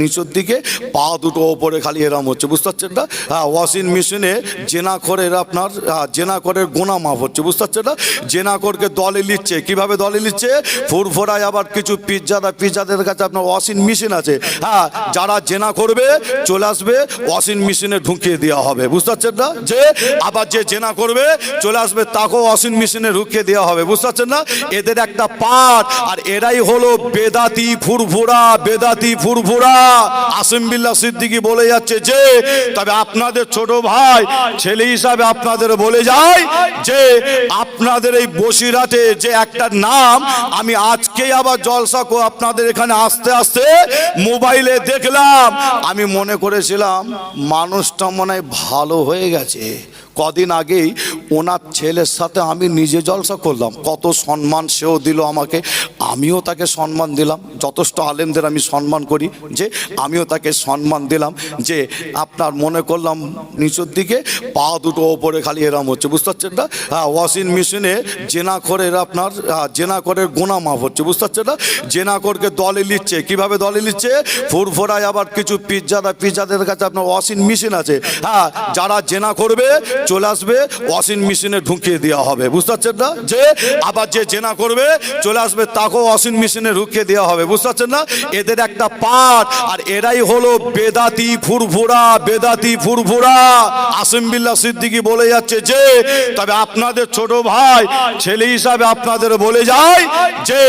নিচের দিকে পা দুটো ওপরে খালি এরম হচ্ছে বুঝতে পারছেন না? হ্যাঁ ওয়াশিং মেশিনে জেনা করে আপনার হ্যাঁ, জেনা করে গোনা মাপ হচ্ছে বুঝতে পারছেন না? জেনা করকে দলে নিচ্ছে কীভাবে দলে নিচ্ছে? ফুরফোরায় আবার কিছু পিজ্জাদা পিজ্জাদের কাছে আপনার ওয়াশিং মেশিন আছে। হ্যাঁ যারা জেনা করবে চলে আসবে ওয়াশিং মেশিনে ঢুকিয়ে দেওয়া হবে বুঝতে পারছেন না? যে আবার যে জেনা করবে চলে আসবে তাকেও ওয়াশিং মেশিনে ঢুকিয়ে দেওয়া হবে বুঝতে পারছেন না? এদের একটা পাঠ আর এরাই হলো বেদাতি ফুরফুরা বেদাতি ফুরফুরা। আসিম বিল্লাহ সিদ্দিকি বলে যাচ্ছে যে, তবে আপনাদের ছোট ভাই ছেলে হিসাবে আপনাদের বলে যায় যে, আপনাদের এই বসিরাটে যে একটা নাম, আমি আজকেই আবার জলসা আপনাদের এখানে আসতে আসতে মোবাইলে দেখলাম, আমি মনে করেছিলাম মানুষটা মনে হয় ভালো হয়ে গেছে। কদিন আগেই ওনার ছেলের সাথে আমি নিজে জলসা করলাম। কত সম্মান সেও দিল আমাকে। আমিও তাকে সম্মান দিলাম। যথেষ্ট আলেমদের আমি সম্মান করি যে আমিও তাকে সম্মান দিলাম যে আপনার মনে করলাম নিচের দিকে পা দুটো ওপরে খালি এরম হচ্ছে বুঝতে পারছেন না? হ্যাঁ ওয়াশিং মেশিনে জেনা করে আপনার হ্যাঁ, জেনা করে গোনা মাপ হচ্ছে বুঝতে পারছেন না? জেনা করকে দলে নিচ্ছে কীভাবে দলে নিচ্ছে? ফুরফোরায় আবার কিছু পিজ্জাদা পিজ্জাদের কাছে আপনার ওয়াশিং মেশিন আছে। হ্যাঁ যারা জেনা করবে চলে আসবে ওয়াশিং মেশিনে ঢুকিয়ে দেওয়া হবে বুঝতে পারছেন না? যে আবার যে জেনা করবে চলে আসবে তাকেও ওয়াশিং মেশিনে ঢুকিয়ে দেওয়া হবে, বুঝতে পারছেন না? এদের একটা পাঠ, আর এরাই হলো বেদাতি ফুরফুরা বেদাতি ফুরফুরা। আসিম বিল্লাহ সিদ্দিকি বলে যাচ্ছে যে, তবে আপনাদের ছোট ভাই, ছেলে হিসাবে আপনাদের বলে যায় যে,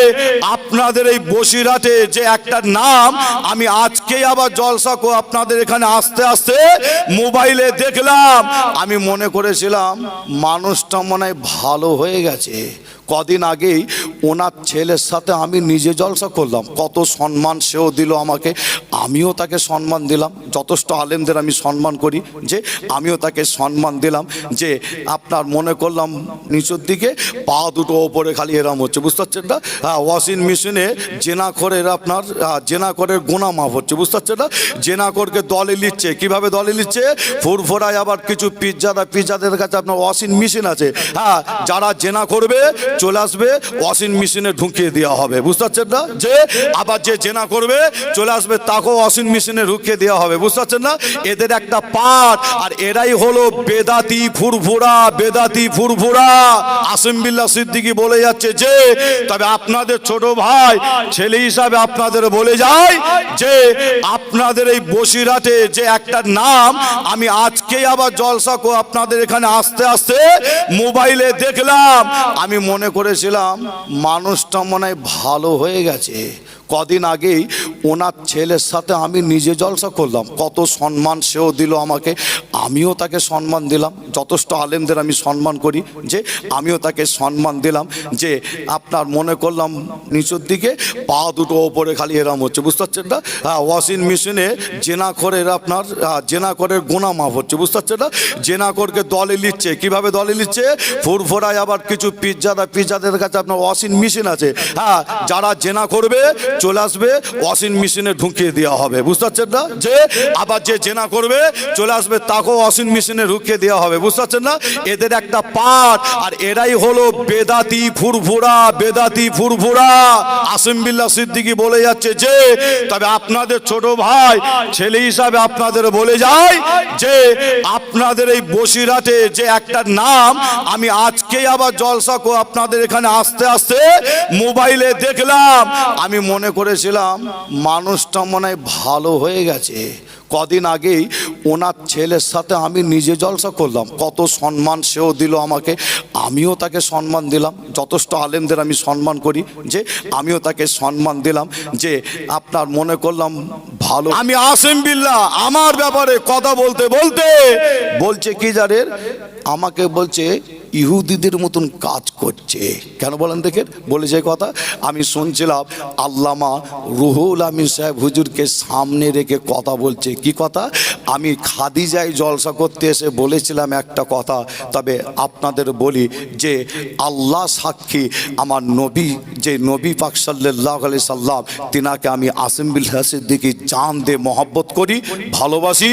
আপনাদের এই বসিরাটে যে একটা নাম, আমি আজকেই আবার জলসা আপনাদের এখানে আসতে আসতে মোবাইলে দেখলাম। আমি মনে করেছিলাম, মানুষটা মনে হয় ভালো হয়ে গেছে। কদিন আগেই ওনার ছেলের সাথে আমি নিজে জলসা করলাম। কত সম্মান সেও দিল আমাকে। আমিও তাকে সম্মান দিলাম। যথেষ্ট আলেমদের আমি সম্মান করি যে আমিও তাকে সম্মান দিলাম যে আপনার মনে করলাম নিচের দিকে পা দুটো ওপরে খালি এরম হচ্ছে বুঝতে পারছেন না? হ্যাঁ ওয়াশিং মেশিনে জেনা করে আপনার হ্যাঁ, জেনা করে গোনা মাপ হচ্ছে বুঝতে পারছেন না? জেনা করকে দলে নিচ্ছে কীভাবে দলে নিচ্ছে? ফুরফোরায় আবার কিছু পিজ্জাদা পিজ্জাদের কাছে আপনার ওয়াশিং মেশিন আছে। হ্যাঁ যারা জেনা করবে চলে আসবে ওয়াশিং মেশিনে ঢুকিয়ে দেওয়া হবে বুঝতে পারছেন না? যে আবার যে জেনা করবে চলে আসবে তাকেও ওয়াশিং মেশিনে ঢুকিয়ে দেওয়া হবে, বুঝতে পারছেন না? এদের একটা পাঠ, আর এরাই হলো বেদাতি ফুরফুরা বেদাতি ফুরফুরা। আসিম বিল্লাহ সিদ্দিকি বলে যাচ্ছে যে, তবে আপনাদের ছোট ভাই, ছেলে হিসাবে আপনাদের বলে যায় যে, আপনাদের এই বসিরাটে যে একটা নাম, আমি আজকেই আবার জলসা আপনাদের এখানে আসতে আসতে মোবাইলে দেখলাম। আমি মনে করেছিলাম, মানুষটা মনে হয় ভালো হয়ে গেছে। কদিন আগেই ওনার ছেলের সাথে আমি নিজে জলসা করলাম। কত সম্মান সেও দিল আমাকে। আমিও তাকে সম্মান দিলাম। যথেষ্ট আলেমদের আমি সম্মান করি যে আমিও তাকে সম্মান দিলাম যে আপনার মনে করলাম নিচের দিকে পা দুটো ওপরে খালি এরম হচ্ছে। বুঝতে পারছেন না? হ্যাঁ ওয়াশিং মেশিনে জেনা করে আপনার হ্যাঁ, জেনা করে গোনা মাপ হচ্ছে। বুঝতে পারছেন না? জেনা করকে দলে নিচ্ছে। কীভাবে দলে নিচ্ছে? ফুরফোরায় আবার কিছু পিজ্জাদা পিজ্জাদের কাছে আপনার ওয়াশিং মেশিন আছে। হ্যাঁ যারা জেনা করবে চলে আসবে, ওয়াশিং মেশিনে ঢুকিয়ে দেওয়া হবে। বুঝতে পারছেন না? যে আবার যে জেনা করবে, চলে আসবে, তাকেও ওয়াশিং মেশিনে ঢুকিয়ে দেওয়া হবে। বুঝতে পারছেন না? এদের একটা পাঠ, আর এরাই হলো বেদাতি ফুরফুরা বেদাতি ফুরফুরা। আসিম বিল্লাহ সিদ্দিকি বলে যাচ্ছে যে, তবে আপনাদের ছোট ভাই, ছেলে হিসাবে আপনাদের বলে যায় যে, আপনাদের এই বসিরাটে যে একটা নাম আমি আজকেই আবার জলসা আপনাদের এখানে আস্তে আস্তে মোবাইলে দেখলাম, আমি মনে করেছিলাম মানুষটা মনে হয় ভালো হয়ে গেছে। কদিন আগেই ওনার ছেলের সাথে আমি নিজে জলসা করলাম। কত সম্মান সেও দিল আমাকে। আমিও তাকে সম্মান দিলাম। যথেষ্ট আলেমদের আমি সম্মান করি যে আমিও তাকে সম্মান দিলাম যে আপনার মনে করলাম ভালো। আমি আসেম বিল্লাহ, আমার ব্যাপারে কথা বলতে বলতে বলছে কি জানেন আমাকে বলছে ইহুদিদের মতন কাজ করছে। কেন বলেন দেখেন বলেছে কথা, আমি শুনছিলাম আল্লামা রুহুল আমিন সাহেব হুজুরকে সামনে রেখে কথা বলছে। কি কথা? আমি খাদিজায় জলসা করতে এসে বলেছিলাম একটা কথা, তবে আপনাদের বলি যে আল্লাহ সাক্ষী, আমার নবী, যে নবী পাক সাল্লাহ আলি সাল্লাম, তিনাকে আমি আসিম বিল দিকে জান দে মহব্বত করি, ভালোবাসি,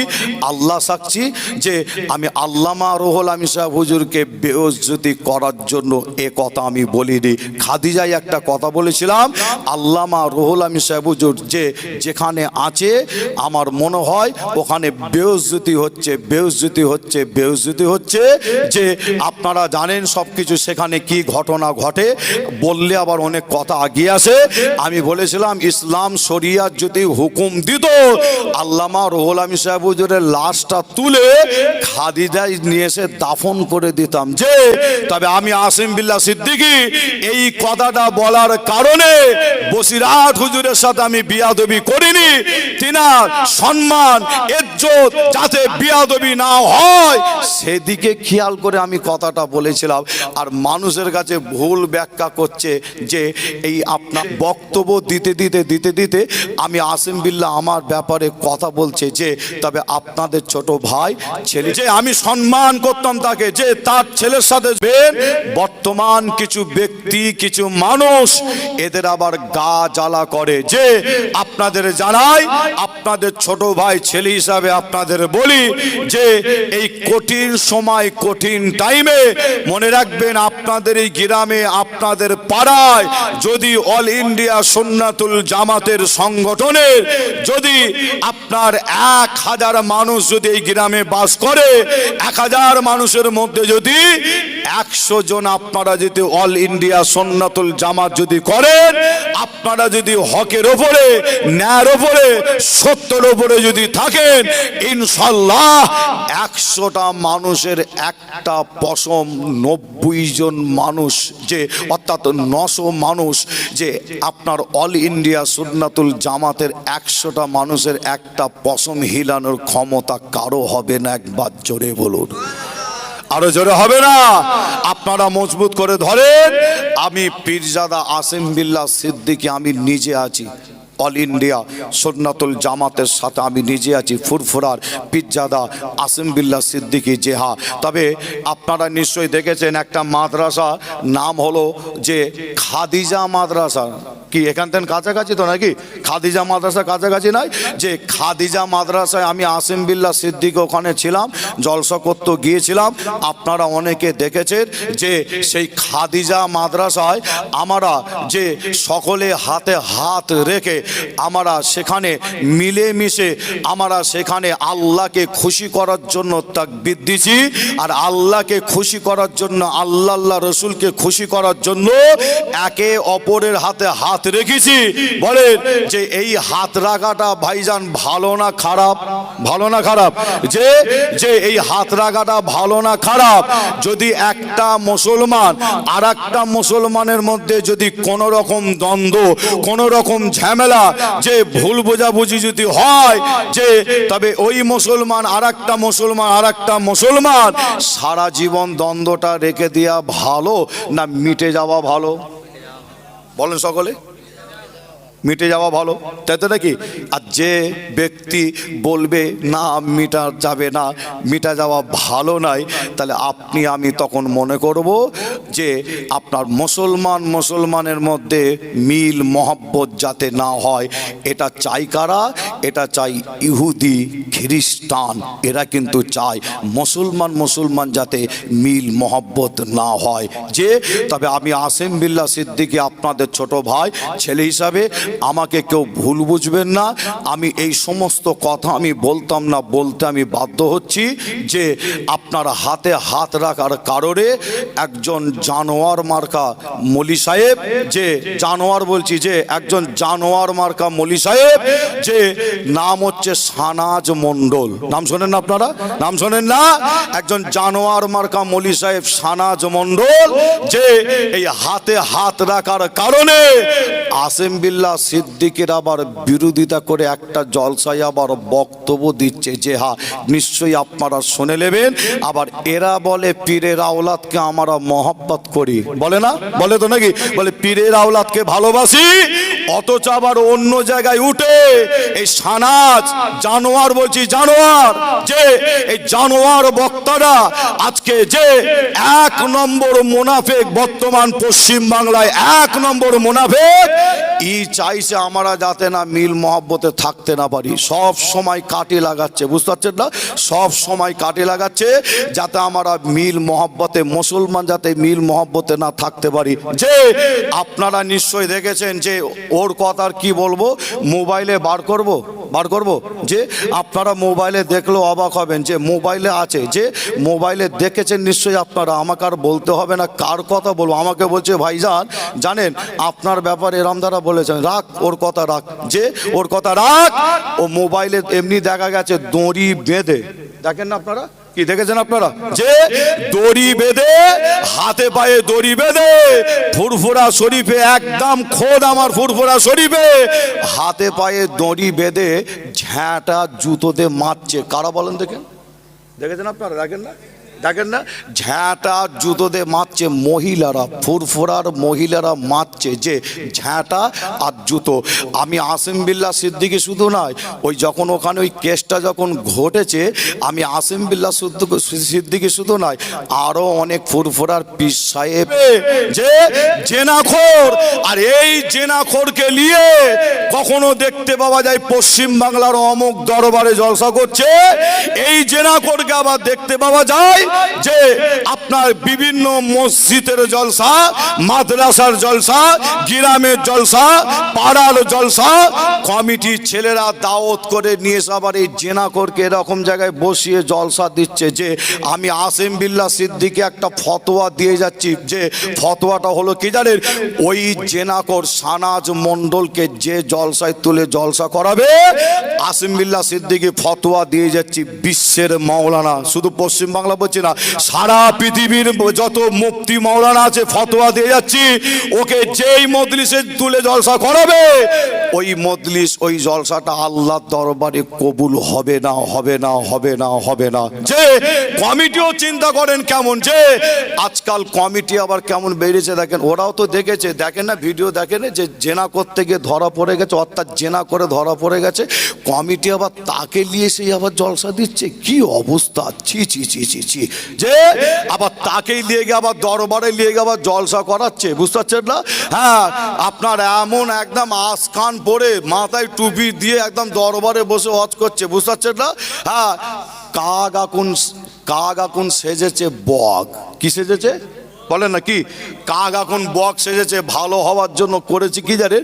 আল্লাহ সাক্ষী যে আমি আল্লামা রুহুল আমিন সাহেব হুজুরকে বেও বেউজ্জতি করার জন্য এ কথা আমি বলিনি। খাদিজাই একটা কথা বলেছিলাম, আল্লামা রুহুল আমি সাহেবুজুর যে যেখানে আছে, আমার মনে হয় ওখানে বেউজ্জতি হচ্ছে বেউজ্জতি হচ্ছে বেউজ্জতি হচ্ছে যে আপনারা জানেন সব কিছু সেখানে কি ঘটনা ঘটে। বললে আবার অনেক কথা আগিয়ে আসে। আমি বলেছিলাম, ইসলাম শরিয়াত যদি হুকুম দিত, আল্লামা রুহুল আমি সাহেবুজুরের লাশটা তুলে খাদিজাই নিয়ে এসে দাফন করে দিতাম। যে তবে আমি আসিম বিল্লা সিদ্দিকি এই কথাটা বলার কারণে বসিরাট হুজুরের সাথে আমি বিয়াদবি করিনি। তিনার সম্মান, ইজ্জত যাতে বিয়াদবি না হয়। সেদিকে খেয়াল করে আমি কথাটা বলেছিলাম। আর মানুষের কাছে ভুল ব্যাখ্যা করছে যে এই আপনার বক্তব্য দিতে দিতে দিতে দিতে আমি আসিম বিল্লাহ আমার ব্যাপারে কথা বলছে যে, তবে আপনাদের ছোট ভাই ছেলে যে আমি সম্মান করতাম তাকে, যে তার ছেলের সাথে বর্তমান কিছু ব্যক্তি, কিছু মানুষ, এদের আবার গা জ্বালা করে যে আপনাদের জানাই আপনাদের ছোট ভাই ছেলে হিসাবে আপনাদের বলি যে এই কঠিন সময়, কঠিন টাইমে মনে রাখবেন আপনাদের এই গ্রামে, আপনাদের পাড়ায় যদি অল ইন্ডিয়া সুন্নাতুল জামাতের সংগঠনের যদি আপনার এক হাজার মানুষ যদি এই গ্রামে বাস করে, এক হাজার মানুষের মধ্যে যদি একশো জন আপনারা যদি অল ইন্ডিয়া সন্ন্যাতুল জামাত যদি করেন আপনারা যদি হকের ওপরে, ন্যায়ের ওপরে, সত্যের ওপরে যদি থাকেন ইনশাল্লাহ একশোটা মানুষের একটা পশম নব্বই জন মানুষ যে, অর্থাৎ নশো মানুষ যে আপনার অল ইন্ডিয়া সুন্নাতুল জামাতের একশোটা মানুষের একটা পশম হিলানোর ক্ষমতা কারও হবে না, একবার জোরে বলুন। আরও জোরে হবে না। আপনারা মজবুত করে ধরেন। আমি পীরজাদা আসিম বিল্লা সিদ্দিকি, আমি নিজে আছি। অল ইন্ডিয়া সন্ন্যাতুল জামাতের সাথে আমি নিজে আছি, ফুরফুরার পিজ্জাদা আসিম বিল্লাহ সিদ্দিকি জেহা। তবে আপনারা নিশ্চয়ই দেখেছেন একটা মাদ্রাসা নাম হলো যে খাদিজা মাদ্রাসা। কি, এখান থেকে কাছাকাছি তো নাকি? খাদিজা মাদ্রাসা কাছাকাছি নয় যে খাদিজা মাদ্রাসায় আমি আসিম বিল্লাহ সিদ্দিক ওখানে ছিলাম, জলসা করতে গিয়েছিলাম। আপনারা অনেকে দেখেছেন যে সেই খাদিজা মাদ্রাসায় আমরা যে সকলে হাতে হাত রেখে আমরা সেখানে মিলেমিশে, আমরা সেখানে আল্লাহকে খুশি করার জন্য তাকবির দিছি, আর আল্লাহকে খুশি করার জন্য আল্লাহ আল্লাহ রসুলকে খুশি করার জন্য একে অপরের হাতে হাত রেখেছি। বলেন যে এই হাত রাখাটা ভাইজান ভালো না খারাপ? ভালো না খারাপ? যে যে এই হাত রাখাটা ভালো না খারাপ? যদি একটা মুসলমান আর একটা মুসলমানের মধ্যে যদি কোনো রকম দ্বন্দ্ব কোনো রকম ঝামেলা যে ভুল বোঝাবুঝি যদি হয়, যে তবে ওই মুসলমান আর একটা মুসলমান আর একটা মুসলমান, সারা জীবন দ্বন্দ্বটা রেখে দেওয়া ভালো না মিটে যাওয়া ভালো? বলেন সকলে। মিটে যাওয়া ভালো। তাই তো নাকি? আর যে ব্যক্তি বলবে, না, মিটা যাবে না, মিটা যাওয়া ভালো নাই, তাহলে আপনি, আমি তখন মনে করব যে আপনার মুসলমান, মুসলমানের মধ্যে মিল, মহব্বত যাতে না হয়, এটা চাই কারা? এটা চাই ইহুদি, খ্রিস্টান। এরা কিন্তু চায় মুসলমান মুসলমান যাতে মিল, মহব্বত না হয়। যে, তবে আমি আসিম বিল্লাহ সিদ্দিকি আপনাদের ছোট ভাই, ছেলে হিসাবে আমাকে কেউ ভুল বুঝবেন না। আমি এই সমস্ত কথা আমি বলতাম না, বলতে আমি বাধ্য হচ্ছি যে আপনার হাতে হাত রাখার কারণে একজন জানোয়ার মার্কা মলি সাহেব, যে জানোয়ার বলছি, যে একজন জানোয়ার মার্কা মলি সাহেব, যে নাম হচ্ছে সানাজ মণ্ডল। নাম শোনেন না আপনারা? নাম শোনেন না? একজন জানোয়ার মার্কা মলি সাহেব সানাজ মণ্ডল, যে এই হাতে হাত রাখার কারণে আসেম বিল্লাহ সিদ্দিকের আবার বিরোধিতা করে একটা জলসায় আবার বক্তব্য দিচ্ছে যে হা নিশ্চয়ই আপনারা শুনে নেবেন। আবার এরা বলে, পীরের আওলাদকে আমরা মহব্বত করি। বলে না? বলে তো নাকি? বলে, পীরের আওলাদকে ভালোবাসি অথচ আবার অন্য জায়গায় উঠে এই সানাজ, জানোয়ার বলছি, জানোয়ার, যে এই জানোয়ার বক্তারা আজকে যে এক নম্বর মুনাফেক বর্তমান পশ্চিম বাংলায়, এক নম্বর মুনাফেক, ই চাইছে আমরা যাতে না মিল মহব্বতে থাকতে না পারি। সব সময় কাটে লাগাচ্ছে, বুঝতে পারছেন না? সব সময় কাটে লাগাচ্ছে যাতে আমরা মিল মহব্বতে, মুসলমান যাতে মিল মহব্বতে না থাকতে পারি। যে আপনারা নিশ্চয়ই দেখেছেন যে ওর কথা আর কি বলব? মোবাইলে বার করব? বার করব? যে আপনারা মোবাইলে দেখলেও অবাক হবেন, যে মোবাইলে আছে, যে মোবাইলে দেখেছেন নিশ্চয়ই আপনারা। আমাকে আর বলতে হবে না কার কথা বলব। আমাকে বলছে, ভাইজান, জানেন, আপনার ব্যাপারে এরম দ্বারা বলেছেন, রাখ, ওর কথা রাখ, যে ওর কথা রাখ। ও মোবাইলে এমনি দেখা গেছে, দড়ি বেঁধে। দেখেন না আপনারা? কি দেখেছেন আপনারা? যে দড়ি বেঁধে, হাতে পায়ে দড়ি বেঁধে, ফুরফুরা শরীফে একদম খোদ আমার ফুরফুরা শরীফে, হাতে পায়ে দড়ি বেঁধে ঝ্যাঁটা জুতোতে মারছে। কারা বলেন দেখেন? দেখেছেন আপনারা? দেখেন না? দেখেন না, ঝ্যাঁটা জুতোতে মারছে মহিলারা, ফুরফুরার মহিলারা মারছে যে ঝ্যাঁটা আর জুতো। আমি আসিম বিল্লা সিদ্দিকি শুধু নয়, ওই যখন ওখানে ওই কেসটা যখন ঘটেছে, আমি আসিম বিল্লা সিদ্দিকি শুধু নয় আরও অনেক ফুরফুরার পিস সাহেব যে জেনাখোর, আর এই জেনাখোরকে নিয়ে কখনো দেখতে পাওয়া যায় পশ্চিম বাংলার অমুক দরবারে জলসা করছে, এই জেনাখোরকে আবার দেখতে পাওয়া যায় যে আপনার বিভিন্ন মসজিদের জলসা, মাদ্রাসার জলসা, গ্রামের জলসা, পাড়ার জলসা কমিটির ছেলেরা দাওয়াত করে নিয়ে এসে আবার এই জেনাকরকে এরকম জায়গায় বসিয়ে জলসা দিচ্ছে যে, আমি আসেম বিল্লা সিদ্দিকে একটা ফতোয়া দিয়ে যাচ্ছি যে, ফতোয়াটা হলো কি জানেন? ওই জেনাকর সানাজ মণ্ডলকে যে জলসায় তুলে জলসা করাবে, আসিম বিল্লা সিদ্দিকি ফতোয়া দিয়ে যাচ্ছি বিশ্বের মাওলানা। শুধু পশ্চিম বাংলা বলছি না। সারা পৃথিবীর যত মুক্তি মৌলানা আছে, ফতোয়া দিয়ে যাচ্ছি, ওকে যেই মদলিসে তুলে জলসা করাবে ওই মজলিস, ওই জলসাটা আল্লাহর দরবারে কবুল হবে না হবে না হবে না হবে না। যে কমিটিও চিন্তা করেন কেমন, যে আজকাল কমিটি আবার কেমন বেরিয়েছে দেখেন, ওরাও তো দেখেছে, দেখেন না, ভিডিও দেখেন যে জেনা করতে গিয়ে ধরা পড়ে গেছে, অর্থাৎ জেনা করে ধরা পড়ে গেছে, কমিটি আবার তাকে নিয়ে সেই আবার জলসা দিচ্ছে, কি অবস্থা? ছি ছি ছি ছি ছি। যে আবার তাকেই নিয়ে গিয়ে আবার দরবারে নিয়ে গিয়ে আবার জলসা করাচ্ছে, বুঝতে পারছেন না? হ্যাঁ আপনার এমন একদম আসখান পরে মাথায় টুপি দিয়ে একদম দরবারে বসে হজ করছে, বুঝতে পারছে না? হ্যাঁ কাক আকুন কাক আকুন সেজেছে বক। কি সেজেছে? বলেন না কি কাক এখন বক্স সেজেছে ভালো হওয়ার জন্য করেছে কি জানে?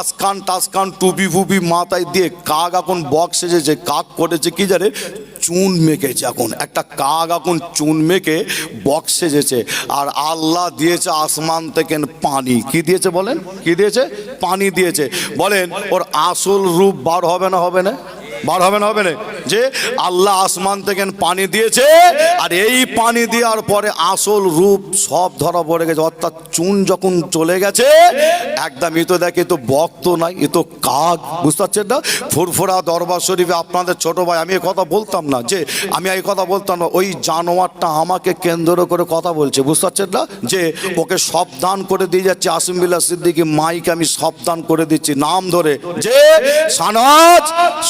আসকান টাসকান টুপি ফুপি মাথায় দিয়ে কাক এখন বক্স সেজেছে কাক করেছে কি জানে? চুন মেখেছে এখন, একটা কাক এখন চুন মেখে বক্স সেজেছে। আর আল্লাহ দিয়েছে আসমান থেকে পানি, কি দিয়েছে বলেন? কি দিয়েছে? পানি দিয়েছে। বলেন, ওর আসল রূপ বার হবে না হবে না? বার হবে না হবে না। যে আল্লাহ আসমান থেকে পানি দিয়েছে, আর এই পানি দেওয়ার পরে আসল রূপ সব ধরা পড়ে গেছে। অর্থাৎ চুন যখন চলে গেছে, একদম এ তো দেখে তো বক্ত নাই এ তো কাক, বুঝতে পারছেন না? ফুরফুরা দরবার শরীফে আপনাদের ছোট ভাই, আমি এ কথা বলতাম না, যে আমি এই কথা বলতাম না, ওই জানোয়ারটা আমাকে কেন্দ্র করে কথা বলছে, বুঝতে পারছেন না? যে ওকে সাবধান করে দিয়ে যাচ্ছে, আসিম বিল্লা সিদ্দিকি মাইকে আমি সাবধান করে দিচ্ছি, নাম ধরে, যে সানাজ,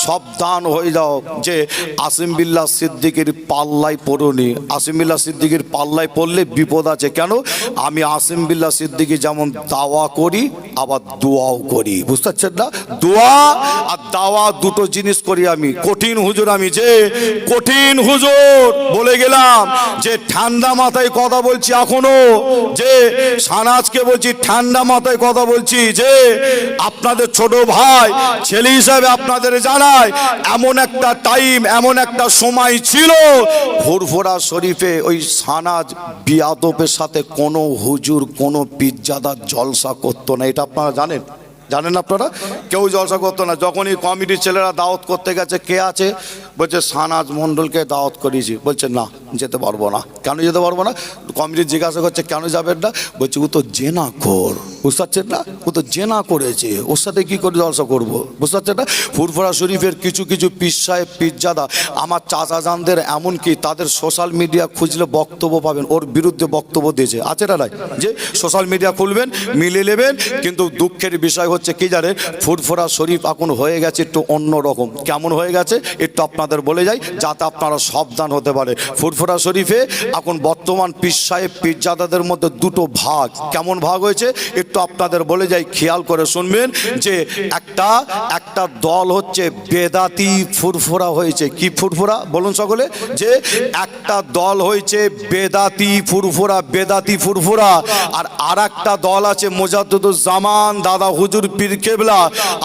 সাবধান হয়ে যাও যে আসিম বিল্লা সিদ্দিকির পাল্লাই পড়ুনি। আসিম বিল্লা সিদ্দিকির পাল্লাই পড়লে বিপদ আছে। কেন? আমি আসিম বিল্লা সিদ্দিকি যেমন দাওয়া করি, আবার দোয়াও করি। বুঝতে পারছেন না? দোয়া আর দাওয়া দুটো জিনিস করি আমি। কঠিন হুজুর আমি যে, কঠিন হুজুর। বলে গেলাম যে, ঠান্ডা মাথায় কথা বলছি এখনও। যে, সানাজকে বলছি, ঠান্ডা মাথায় কথা বলছি। যে, আপনাদের ছোট ভাই, ছেলে হিসাবে আপনাদের জানায় এমন একটা টাইম এমন একটা সময় ছিল। ফুরফুরা শরীফে ওই সানাজ বিয়াদবের সাথে কোনো হুজুর, কোনো পিজ্জাদার জলসা করতো না। এটা আপনারা জানেন? জানেন আপনারা? কেউ জলসা করতো না। যখনই কমিটির ছেলেরা দাওয়াত করতে গেছে, কে আছে? বলছে, সানাজ মণ্ডলকে দাওয়াত করিয়েছি বলছে, না, যেতে পারব না। কেন যেতে পারব না? কমিটি জিজ্ঞাসা করছে, কেন যাবেন না? বলছে, ও তো জেনা কর বুঝতে পারছেন না? ও তো জেনা করেছে। ওর সাথে কী করে জলসা করব? বুঝতে পারছেন না? ফুরফুরা শরীফের কিছু কিছু পিস সাহেব পিজ্জাদা আমার চাচা জানদের এমনকি তাদের সোশ্যাল মিডিয়া খুঁজলে বক্তব্য পাবেন, ওর বিরুদ্ধে বক্তব্য দিয়েছে। আছে না যে সোশ্যাল মিডিয়া খুলবেন, মিলে নেবেন, কিন্তু দুঃখের বিষয় হচ্ছে কি জানে ফুরফুরা শরীফ এখন হয়ে গেছে একটু অন্য রকম। কেমন হয়ে গেছে? একটু আপনাদের বলে যাই, যাতে আপনারা সাবধান হতে পারে। ফুরফুরা শরীফে এখন বর্তমান পিস সাহেব মধ্যে দুটো ভাগ। কেমন ভাগ হয়েছে? একটু একটু আপনাদের বলে যাই, খেয়াল করে শুনবেন যে একটা একটা দল হচ্ছে বেদাতি ফুরফুরা হয়েছে। কি ফুরফুরা? বলুন সকলে, যে একটা দল হয়েছে বেদাতি ফুরফুরা বেদাতি ফুরফুরা, আর আর একটা দল আছে মোজাদ্দুজ্জামান দাদা হুজুর পীর কেবলা,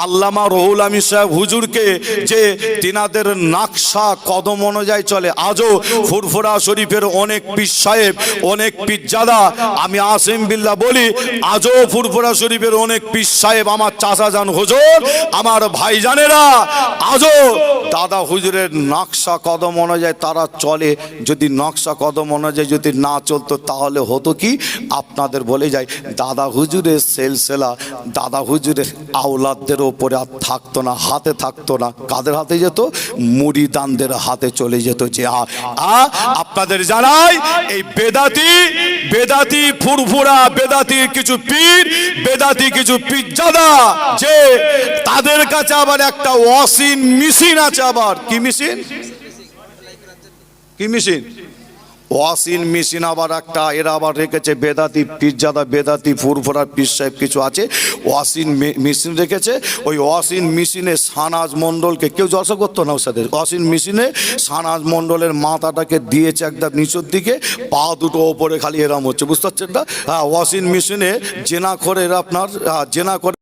আল্লামা রহুল আমি সাহেব হুজুরকে, যে তিনাদের নাকশা কদম অনুযায়ী চলে। আজও ফুরফুরা শরীফের অনেক পীর সাহেব, অনেক পীরজাদা, আমি আসিম বিল্লা বলি, আজও ফুরফুরা শরীফের অনেক পীর সাহেব, আমার চাচা যান হুজুর, আমার ভাই ভাইজানেরা, আজও দাদা হুজুরের নকশা কদম অনুযায়ী তারা চলে। যদি নকশা কদম অনুযায়ী যদি না চলতো, তাহলে হতো কি? আপনাদের বলে যায় দাদা হুজুরের সেলসেলা, দাদা হুজুরের আওলাদদের ওপরে আর থাকতো না, হাতে থাকতো না। কাদের হাতে যেত? মুড়িদানদের হাতে চলে যেত যে, আ আপনাদের জানাই, এই বেদাতি বেদাতি ফুরফুরা বেদাতি কিছু পীর বেদাতি কিছু পিজ্জাদা যে তাদের কাছে আবার একটা ওয়াশিং মেশিন আছে আবার। কি মেশিন? কি মেশিন? ওয়াসিন মেশিন আবার একটা এরা আবার রেখেছে বেদাতি পিজ্জাদা বেদাতি ফুরফুরা পিস সাহেব কিছু আছে। ওয়াসিন মেশিন রেখেছে ওই ওয়াসিন মেশিনে সানাজ মণ্ডলকে কেউ জলসা করতো না ওর সাথে? ওয়াসিন মেশিনে সানাজ মণ্ডলের মাথাটাকে দিয়েছে একদম নিচের দিকে পা দুটো ওপরে খালি এরম হচ্ছে বুঝতে পারছেন না? হ্যাঁ ওয়াসিন মেশিনে জেনা করে এরা আপনার হ্যাঁ, জেনা করে